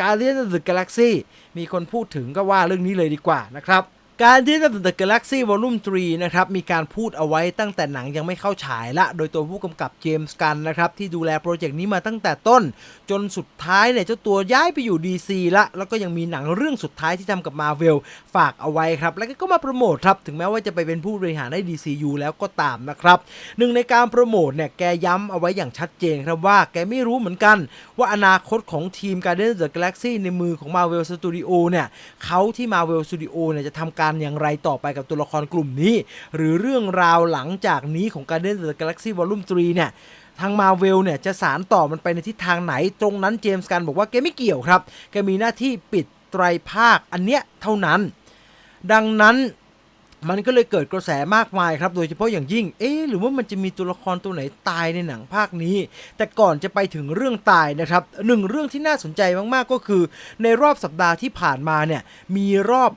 Guardians of the Galaxy มีคนพูดถึงก็ว่าเรื่องนี้เลยดีกว่านะครับ Guardians of the Galaxy Volume 3 นะครับ มีการพูดเอาไว้ตั้งแต่หนังยังไม่เข้าฉายละ โดยตัวผู้กำกับเจมส์กันนะครับ ที่ดูแลโปรเจกต์นี้มาตั้งแต่ต้น จนสุดท้ายเนี่ย เจ้าตัวย้ายไปอยู่ DC ละ แล้วก็ยังมีหนังเรื่องสุดท้ายที่ทำกับ Marvel ฝากเอาไว้ครับ แล้วก็มาโปรโมทครับ ถึงแม้ว่าจะไปเป็นผู้บริหารให้ DCU แล้วก็ตามนะครับหนึ่งในการโปรโมทเนี่ยแกย้ำเอาไว้อย่างชัดเจนครับว่าแกไม่รู้เหมือนกัน ว่าอนาคตของทีม Guardians of the Galaxy ในมือของ Marvel Studio เนี่ยเขาที่ Marvel Studio เนี่ยจะทำการอย่างไรต่อไปกับตัวละครกลุ่มนี้ หรือเรื่องราวหลังจากนี้ของ Guardians of the Galaxy Volume 3 เนี่ยทางมาเวลเนี่ยจะสารต่อมันไปในทิศทางไหน ตรงนั้นเจมส์กันบอกว่าแกไม่เกี่ยวครับ แกมีหน้าที่ปิดไตรภาคอันเนี้ยเท่านั้น ดังนั้น มันก็เลยเกิดกระแสมากมายครับ โดยเฉพาะอย่างยิ่ง เอ๊หรือว่ามันจะมีตัวละครตัวไหนตายในหนังภาคนี้ แต่ก่อนจะไปถึงเรื่องตายนะครับหนึ่งเรื่องที่น่าสนใจมากๆก็คือ ในรอบสัปดาห์ที่ผ่านมาเนี่ยมีรอบ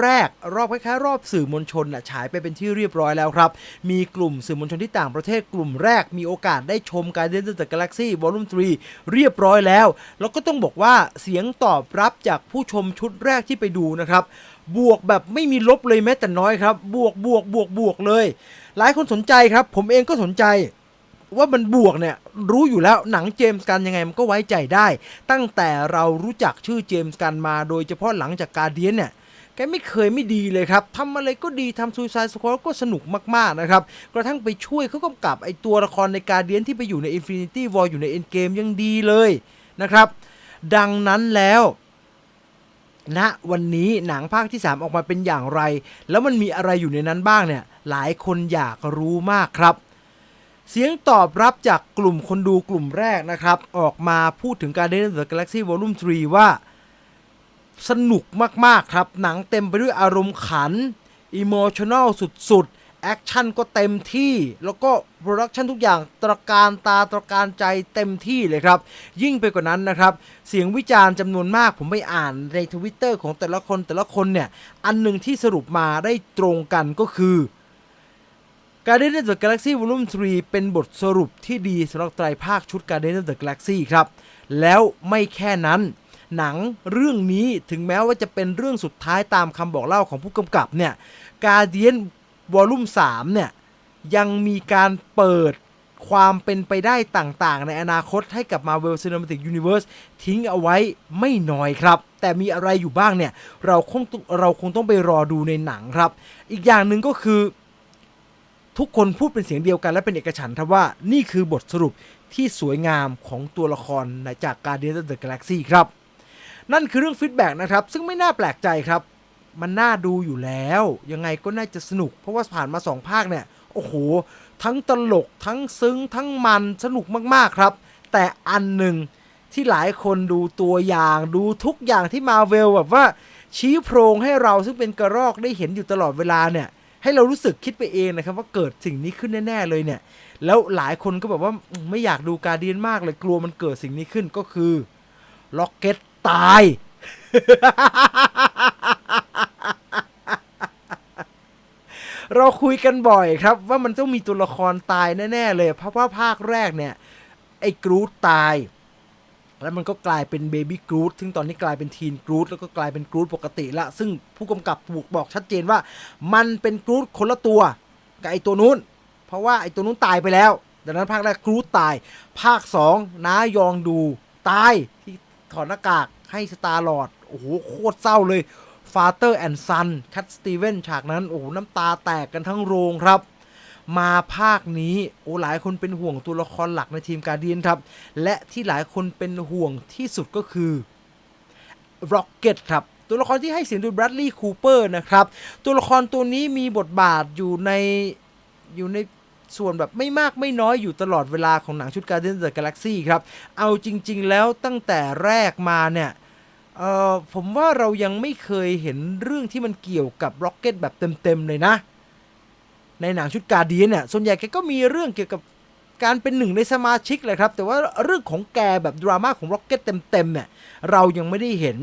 แรกรอบคล้ายๆรอบสื่อมวลชนน่ะฉายไปเป็นที่เรียบร้อยแล้วครับ มีกลุ่มสื่อมวลชนที่ต่างประเทศกลุ่มแรกมีโอกาสได้ชม Guardians of the Galaxy Volume 3เรียบร้อยแล้ว แล้วก็ต้องบอกว่าเสียงตอบรับจากผู้ชมชุดแรกที่ไปดูนะครับบวกแบบไม่มีลบเลยแม้แต่น้อยครับ บวกบวกบวกบวกเลย หลายคนสนใจครับ ผมเองก็สนใจว่ามันบวกเนี่ยรู้อยู่แล้วหนังเจมส์กันยังไงมันก็ไว้ใจได้ ตั้งแต่เรารู้จักชื่อเจมส์กันมาโดยเฉพาะหลังจากการเดียนเนี่ยแกไม่เคยไม่ดีเลยครับทำอะไรก็ดีทำซูซายสควอก็สนุกมากๆนะครับกระทั่งไปช่วยเขากำกับไอตัวละครในการเดียนที่ไปอยู่ใน Infinity War อยู่ใน Endgame ยังดีเลยนะครับ ดังนั้นแล้ว ณวันนี้หนังภาคที่ 3 ออกมาเป็นอย่างไร แล้วมันมีอะไรอยู่ในนั้นบ้างเนี่ย หลายคนอยากรู้มากครับ เสียงตอบรับจากกลุ่มคนดูกลุ่มแรกนะครับ ออกมาพูดถึง Guardians of the Galaxy Volume 3 ว่า สนุกมากๆครับ หนังเต็มไปด้วยอารมณ์ขันอิโมชันอลสุดๆ แอคชั่นก็เต็มที่ แล้วก็โปรดักชันทุกอย่างตระการตาตระการใจเต็มที่เลยครับ ยิ่งไปกว่านั้นนะครับ เสียงวิจารณ์จำนวนมากผมไปอ่านในทวิตเตอร์ของแต่ละคนแต่ละคนเนี่ย อันหนึ่งที่สรุปมาได้ตรงกันก็คือ Guardians of the Galaxy Volume 3 เป็นบทสรุปที่ดีสำหรับไตรภาคชุด Guardians of the Galaxy ครับ แล้วไม่แค่นั้น หนังเรื่องนี้ถึงแม้ว่าจะเป็นเรื่องสุดท้ายตามคำบอกเล่าของผู้กำกับเนี่ย Guardian Volume 3เนี่ยยังมีการเปิดความเป็นไปได้ต่างๆ ในอนาคตให้กับ Marvel Cinematic Universe ทิ้งเอาไว้ไม่น้อยครับ แต่มีอะไรอยู่บ้างเนี่ย เราคงเราคงต้องไปรอดูในหนังครับ อีกอย่างหนึ่งก็คือ ทุกคนพูดเป็นเสียงเดียวกันและเป็นเอกฉันท์ครับว่านี่คือบทสรุปที่สวยงามของตัวละครจาก Guardians of the Galaxy ครับ นั่นคือเรื่องฟีดแบ็กนะครับ ซึ่งไม่น่าแปลกใจครับ มันน่าดูอยู่แล้ว ยังไงก็น่าจะสนุก เพราะว่าผ่านมา 2 ภาคเนี่ย โอ้โห ทั้งตลกทั้งซึ้งทั้งมันสนุกมากๆครับ แต่อันหนึ่งที่หลายคนดูตัวอย่างดูทุกอย่างที่มาเวลแบบว่า ชี้โพรงให้เราซึ่งเป็นกระรอกได้เห็นอยู่ตลอดเวลาเนี่ย ให้เรารู้สึกคิดไปเองนะครับว่าเกิดสิ่งนี้ขึ้นแน่ๆเลยเนี่ย แล้วหลายคนก็แบบว่าไม่อยากดูการเดียนมากเลยกลัวมันเกิดสิ่งนี้ขึ้นก็คือล็อกเก็ตตาย เราคุยกันบ่อยครับ ว่ามันต้องมีตัวละครตายแน่ๆเลย เพราะว่าภาคแรกเนี่ย ไอ้กรูดตาย แล้วมันก็กลายเป็นเบบี้กรูดซึ่งตอนนี้กลายเป็นทีนกรูดแล้วก็กลายเป็นกรูดปกติละ ซึ่งผู้กำกับบอกบอกชัดเจนว่า มันเป็นกรูดคนละตัวกับไอ้ตัวนู้น เพราะว่าไอ้ตัวนู้นตายไปแล้ว ดังนั้นภาคแรกกรูดตาย ภาคสองน้ายองดูตายที่ถอดหน้ากากให้สตาร์ลอดโอ้โหโคตรเศร้าเลย Father and Son คัตสตีเวนฉากนั้น โอ้น้ำตาแตกกันทั้งโรงครับ มาภาคนี้ โอ้หลายคนเป็นห่วงตัวละครหลักในทีมการเดียนครับ และที่หลายคนเป็นห่วงที่สุดก็คือ Rocket ครับตัวละครที่ให้เสียงโดย Bradley Cooper นะครับ ตัวละครตัวนี้มีบทบาทอยู่ในอยู่ในส่วนแบบไม่มากไม่น้อยอยู่ตลอดเวลาของหนังชุด Guardians of the Galaxy ครับ เอาจริง ๆ แล้วตั้งแต่แรกมาเนี่ย เอ่อผมว่าเรายังไม่เคยเห็นเรื่องที่มันเกี่ยวกับร็อกเก็ตแบบเต็มๆเลยนะ ในหนังชุดการเดียนเนี่ยส่วนใหญ่แกก็มีเรื่องเกี่ยวกับการเป็นหนึ่งในสมาชิกแหละครับ แต่ว่าเรื่องของแกแบบดราม่าของร็อกเก็ตเต็มๆเนี่ยเรายังไม่ได้เห็น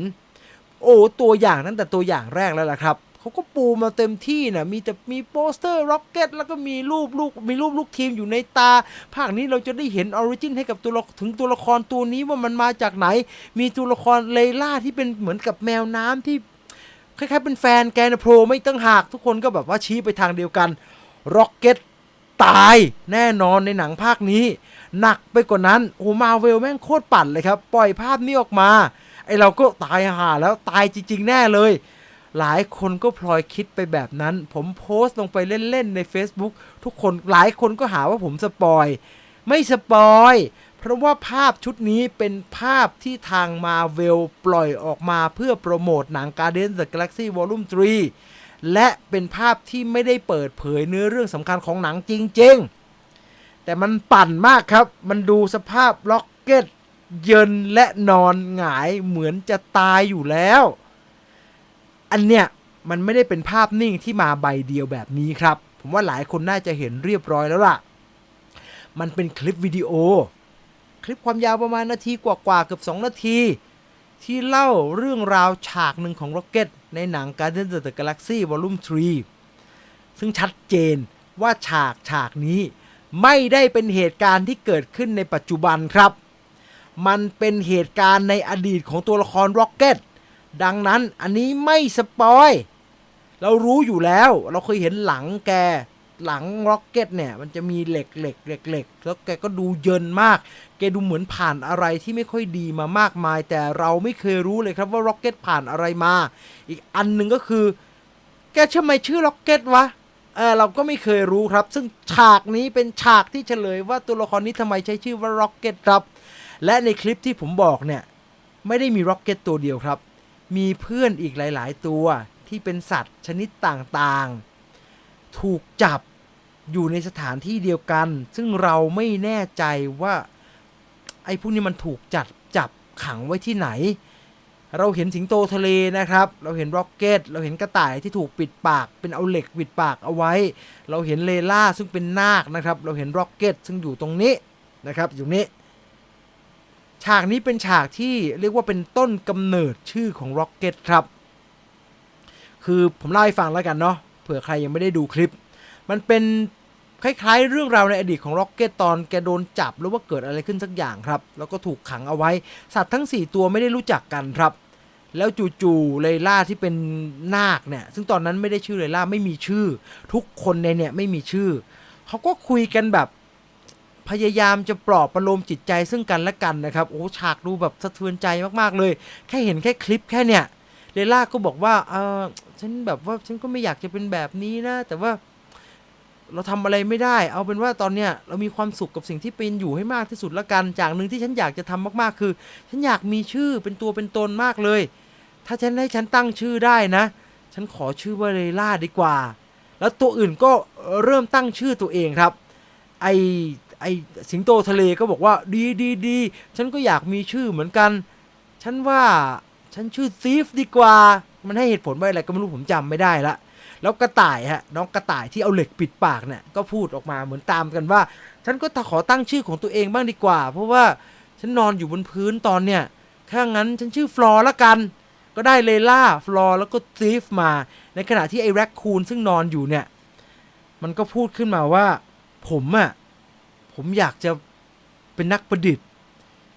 โอ้ตัวอย่างนั้นแต่ตัวอย่างแรกแล้วล่ะครับ เขาก็ปูมาเต็มที่นะมีแต่มีโปสเตอร์ร็อกเก็ตแล้วก็มีรูปลูกมีรูปลูกทีมอยู่ในตา ภาคนี้เราจะได้เห็นออริจินให้กับตัวละถึงตัวละครตัวนี้ว่ามันมาจากไหน มีตัวละครเลล่าที่เป็นเหมือนกับแมวน้ำที่คล้ายๆเป็นแฟนแกนโผล่ไม่ตั้งหาก ทุกคนก็แบบว่าชี้ไปทางเดียวกันร็อกเก็ตตายแน่นอนในหนังภาคนี้ หนักไปกว่านั้นโอ้มาเวลแม่งโคตรปั่นเลยครับ ปล่อยภาพนี้ออกมาไอเราก็ตายห่าแล้วตายจริง ๆ แน่เลย หลายคนก็พลอยคิดไปแบบนั้น ผมโพสต์ลงไปเล่น ๆ ใน Facebook ทุกคนหลายคนก็หาว่าผมสปอย ไม่สปอย เพราะว่าภาพชุดนี้เป็นภาพที่ทางมาเวลปล่อยออกมาเพื่อโปรโมทหนัง Guardians of the Galaxy Volume 3 และเป็นภาพที่ไม่ได้เปิดเผยเนื้อเรื่องสำคัญของหนังจริง ๆ แต่มันปั่นมากครับ มันดูสภาพล็อกเก็ตเยินและนอนหงายเหมือนจะตายอยู่แล้ว อันเนี้ยมันไม่ได้เป็นภาพนิ่งที่มาใบเดียวแบบนี้ครับ ผมว่าหลายคนน่าจะเห็นเรียบร้อยแล้วล่ะ มันเป็นคลิปวิดีโอ คลิปความยาวประมาณนาทีกว่าๆเกือบ 2 นาที ที่เล่าเรื่องราวฉากหนึ่งของ Rocket ในหนัง Guardians of the Galaxy Volume 3 ซึ่งชัดเจนว่าฉากฉากนี้ไม่ได้เป็นเหตุการณ์ที่เกิดขึ้นในปัจจุบันครับ มันเป็นเหตุการณ์ในอดีตของตัวละคร Rocket ดังนั้นอันนี้ไม่สปอย เรารู้อยู่แล้ว เราเคยเห็นหลังแกหลังร็อกเก็ตเนี่ย มันจะมีเหล็กเหล็กเหล็กเหล็กแล้วแกก็ดูเยินมาก แกดูเหมือนผ่านอะไรที่ไม่ค่อยดีมามากมาย แต่เราไม่เคยรู้เลยครับว่าร็อกเก็ตผ่านอะไรมา อีกอันหนึ่งก็คือ แกทำไมชื่อร็อกเก็ตวะเออเราก็ไม่เคยรู้ครับ ซึ่งฉากนี้เป็นฉากที่เฉลยว่าตัวละครนี้ทำไมใช้ชื่อว่าร็อกเก็ตครับ และในคลิปที่ผมบอกเนี่ย ไม่ได้มีร็อกเก็ตตัวเดียวครับ มีเพื่อนอีกหลาย ๆ ตัวที่เป็นสัตว์ชนิดต่างๆ ถูกจับอยู่ในสถานที่เดียวกัน ซึ่งเราไม่แน่ใจว่า ไอ้พวกนี้มันถูกจัดจับขังไว้ที่ไหน เราเห็นสิงโตทะเลนะครับ เราเห็นร็อกเก็ต เราเห็นกระต่ายที่ถูกปิดปาก เป็นเอาเหล็กปิดปากเอาไว้ เราเห็นเลล่าซึ่งเป็นนาคนะครับ เราเห็นร็อกเก็ตซึ่งอยู่ตรงนี้นะครับ อยู่นี้ ฉากนี้เป็นฉากที่เรียกว่าเป็นต้นกำเนิดชื่อของ Rocket ครับ คือผมเล่าให้ฟังแล้วกันเนาะเผื่อใครยังไม่ได้ดูคลิป มันเป็นคล้ายๆ เรื่องราวในอดีตของ Rocket ตอนแกโดนจับหรือว่าเกิดอะไรขึ้นสักอย่างครับ แล้วก็ถูกขังเอาไว้ สัตว์ทั้ง 4 ตัวไม่ได้รู้จักกันครับ แล้วจู่ๆเลล่าที่เป็นนาคเนี่ย ซึ่งตอนนั้นไม่ได้ชื่อเลล่าไม่มีชื่อ ทุกคนในเนี่ยไม่มีชื่อ เขาก็คุยกันแบบ พยายามจะปลอบประโลมจิตใจซึ่งกันและกันนะครับโอ้ฉากดูแบบสะเทือนใจมากๆเลย แค่เห็นแค่คลิปแค่เนี่ยเลล่าก็บอกว่าเออฉันแบบว่าฉันก็ไม่อยากจะเป็นแบบนี้นะ แต่ว่าเราทำอะไรไม่ได้ เอาเป็นว่าตอนเนี้ยเรามีความสุขกับสิ่งที่เป็นอยู่ให้มากที่สุดละกันจากหนึ่งที่ฉันอยากจะทำมากๆ คือ ฉันอยากมีชื่อเป็นตัวเป็นตนมากเลย ถ้าฉันให้ฉันตั้งชื่อได้นะ ฉันขอชื่อว่าเลล่าดีกว่า แล้วตัวอื่นก็เริ่มตั้งชื่อตัวเองครับ ไอ ไอสิงโตทะเลก็บอกว่าดีดีดีฉันก็อยากมีชื่อเหมือนกัน ฉันว่าฉันชื่อซีฟดีกว่า มันให้เหตุผลว่าอะไรก็ไม่รู้ผมจำไม่ได้ละ แล้วกระต่ายฮะน้องกระต่ายที่เอาเหล็กปิดปากเนี่ยก็พูดออกมาเหมือนตามกันว่า ฉันก็ขอตั้งชื่อของตัวเองบ้างดีกว่า เพราะว่าฉันนอนอยู่บนพื้นตอนเนี่ยถ้างั้นฉันชื่อฟลอร์ละกัน ก็ได้เลล่าฟลอร์แล้วก็ซีฟมา ในขณะที่ไอ้แร็คคูนซึ่งนอนอยู่เนี่ยมันก็พูดขึ้นมาว่าผมอะ ผมอยากจะเป็นนักประดิษฐ์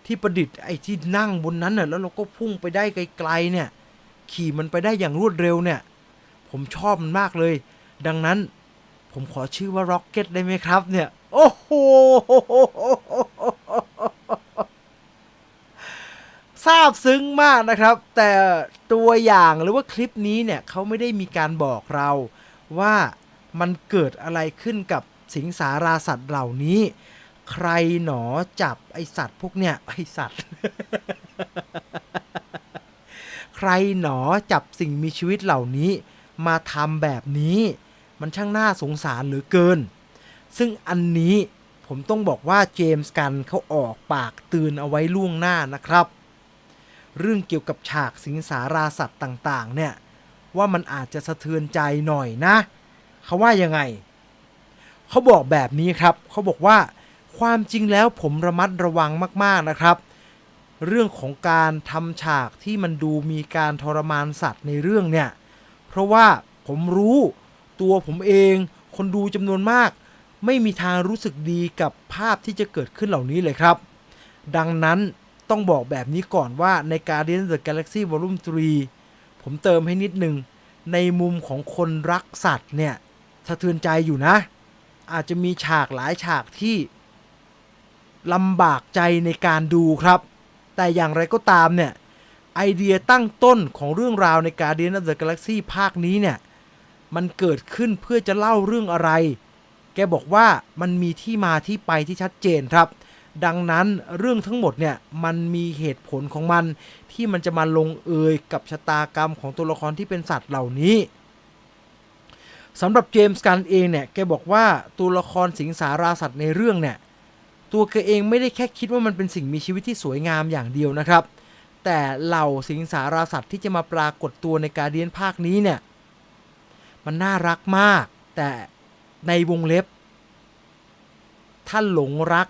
ที่ประดิษฐ์ไอ้ที่นั่งบนนั้นน่ะแล้วเราก็พุ่งไปได้ไกลๆเนี่ย ขี่มันไปได้อย่างรวดเร็วเนี่ย ผมชอบมันมากเลย ดังนั้นผมขอชื่อว่าร็อกเก็ตได้ไหมครับ เนี่ย โอ้โหซาบซึ้งมากนะครับ แต่ตัวอย่างหรือว่าคลิปนี้เนี่ยเขาไม่ได้มีการบอกเราว่ามันเกิดอะไรขึ้นกับ สิงสาราสัตว์เหล่านี้ ใครหนอจับไอสัตว์พวกเนี่ยไอสัตว์ ใครหนอจับสิ่งมีชีวิตเหล่านี้ มาทำแบบนี้ มันช่างน่าสงสารเหลือเกิน ซึ่งอันนี้ผมต้องบอกว่าเจมส์กันเขาออกปากตือนเอาไว้ล่วงหน้านะครับ เรื่องเกี่ยวกับฉากสิงสาราสัตว์ต่างๆ เนี่ยว่ามันอาจจะสะเทือนใจหน่อยนะ เขาว่ายังไง เขาบอกแบบนี้ครับเขาบอกว่าความจริงแล้วผมระมัดระวังมากๆนะครับ เรื่องของการทำฉากที่มันดูมีการทรมานสัตว์ในเรื่องเนี่ยเพราะว่าผมรู้ตัวผมเองคนดูจำนวนมาก ไม่มีทางรู้สึกดีกับภาพที่จะเกิดขึ้นเหล่านี้เลยครับ ดังนั้นต้องบอกแบบนี้ก่อนว่าใน Guardians of the Galaxy Volume 3 ผมเติมให้นิดนึง ในมุมของคนรักสัตว์เนี่ย สะเทือนใจอยู่นะ อาจจะมีฉากหลายฉากที่ลำบากใจในการดูครับ แต่อย่างไรก็ตามเนี่ย ไอเดียตั้งต้นของเรื่องราวใน Guardian of the Galaxy ภาคนี้เนี่ย มันเกิดขึ้นเพื่อจะเล่าเรื่องอะไร แกบอกว่ามันมีที่มาที่ไปที่ชัดเจนครับ ดังนั้นเรื่องทั้งหมดเนี่ย มันมีเหตุผลของมันที่มันจะมาลงเอยกับชะตากรรมของตัวละครที่เป็นสัตว์เหล่านี้ สำหรับเจมส์กันเองเนี่ยแกบอกว่าตัวละครสิงสาราสัตว์ในเรื่องเนี่ยตัวแกเองไม่ได้แค่คิดว่ามันเป็นสิ่งมีชีวิตที่สวยงามอย่างเดียวนะครับ แต่เหล่าสิงสาราสัตว์ที่จะมาปรากฏตัวในการเดียนภาคนี้เนี่ยมันน่ารักมาก แต่ในวงเล็บ ท่านหลงรัก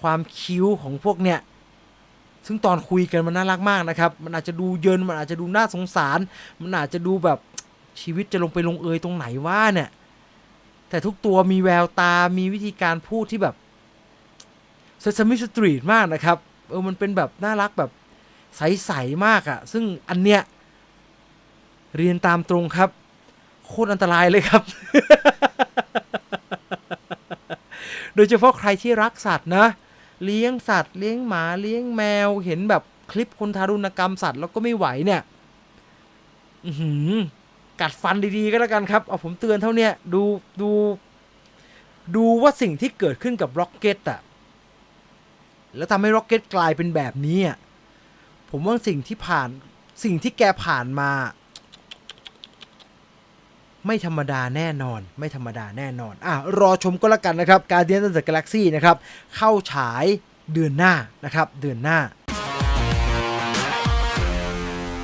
ความคิ้วของพวกเนี่ยซึ่งตอนคุยกันมันน่ารักมากนะครับ มันอาจจะดูเยิน มันอาจจะดูน่าสงสาร มันอาจจะดูแบบ ชีวิตจะลงไปลงเอยตรงไหนว่าเนี่ย แต่ทุกตัวมีแววตามีวิธีการพูดที่แบบเซซามิสตรีทมากนะครับ เออมันเป็นแบบน่ารักแบบใสๆมากอะ่ะ ซึ่งอันเนี้ยเรียนตามตรงครับ โคตรอันตรายเลยครับ โดยเฉพาะใครที่รักสัตว์นะ เลี้ยงสัตว์ เลี้ยงหมาเลี้ยงแมวเห็นแบบคลิปคนทารุณกรรมสัตว์แล้วก็ไม่ไหวเนี่ย อือหือ กัดฟันดีๆก็แล้วกันครับ เอาผมเตือนเท่าเนี้ยดูดู ดูว่าสิ่งที่เกิดขึ้นกับร็อกเก็ตอะแล้วทำให้ร็อกเก็ตกลายเป็นแบบนี้อะผมว่าสิ่งที่ผ่านสิ่งที่แกผ่านมา ไม่ธรรมดาแน่นอน ไม่ธรรมดาแน่นอน อะ รอชมก็แล้วกันนะครับ Guardians of the Galaxy นะครับ เข้าฉายเดือนหน้านะครับ เดือนหน้า